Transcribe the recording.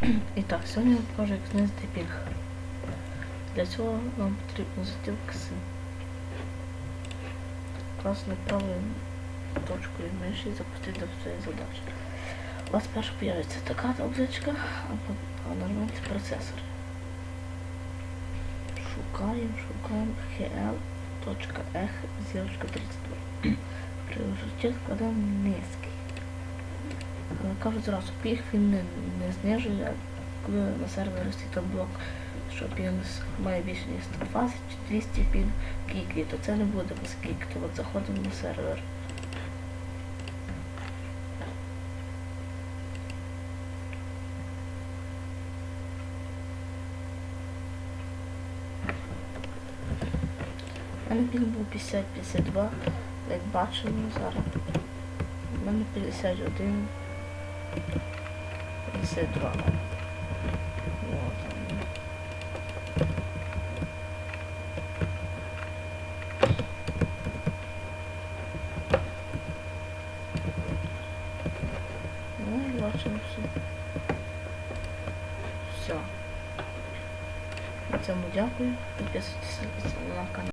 І так, сьогодні я покажу, як знизити пінг. Для цього нам потрібно зайти в кси. Класно правою точкою миші запустити до цієї задачі. У вас перша появиться така табличка, а нажмете процесор. Шукаємо, шукаємо hl.eх зірочка 32. При вжитті складаємо низький. Кажуть зразу, піх він не, не знижує, коли на сервері стоїть блок, що він має більше ніж 120 чи 200 пін кіклі, то це не буде без кік, то от заходимо на сервер. У мене пін був 50-52, як бачимо зараз. У мене 51. 52. Вот. Ну і бачимо все. Все. На цьому дякую. Підписуйтесь на канал.